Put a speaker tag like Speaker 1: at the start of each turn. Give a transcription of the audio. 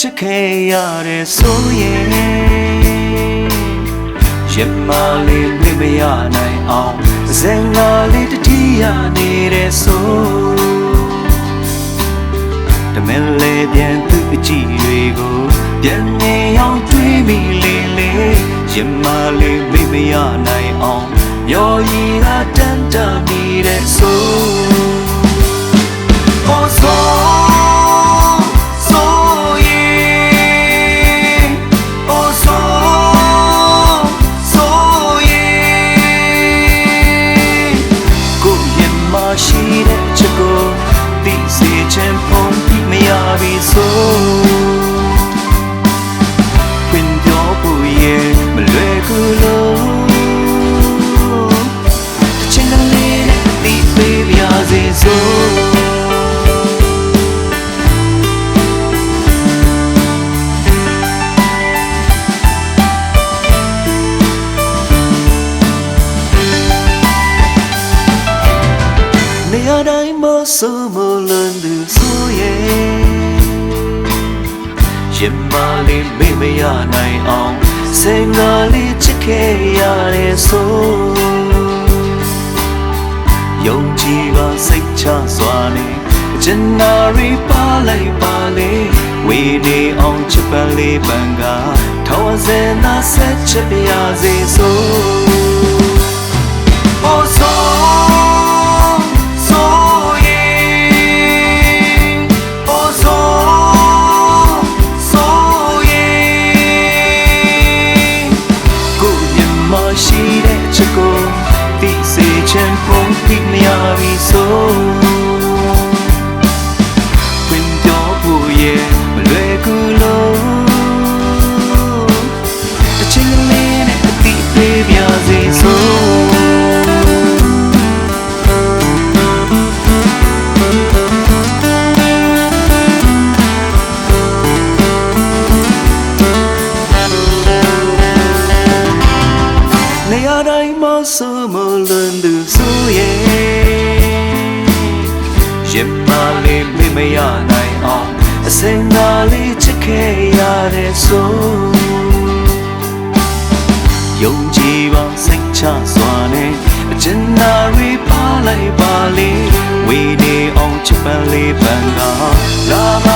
Speaker 1: ချစ်ခဲ့ရတဲ့ဆိုရင်ရင်မလေးမမရနိုင်အောင်ဇင်ငါလေးတတိယနေတဲ့ဆိုတမင်လေးပြန်သူအကြည့်တွေကိုပြန်နေအောင်တွေးမိလေးလေးရင်မလေးမမရနိုင်အောင်ရော်ရီကတန်တနေတဲ့ဆို က်ပါလေဝေနေအောင်ချစ်ပန်လေးပန်ကထောင်းစင်သာဆက်ချစ်ပါစေဆို Oh so so တိုင်းမဆိုးမလွန်သူဆိုရဲ့ရင်မလေးမေ့မရနိုင်အောင်အစင်သာလေးချစ်ခဲ့ရတဲ့ဆိုယုံကြည်ပါစိတ်ချစွာနဲ့အကျဉ်းနာရီပါလိုက်ပါလေဝေနေအောင်ချစ်ပန်လေးပန်ကလာပါ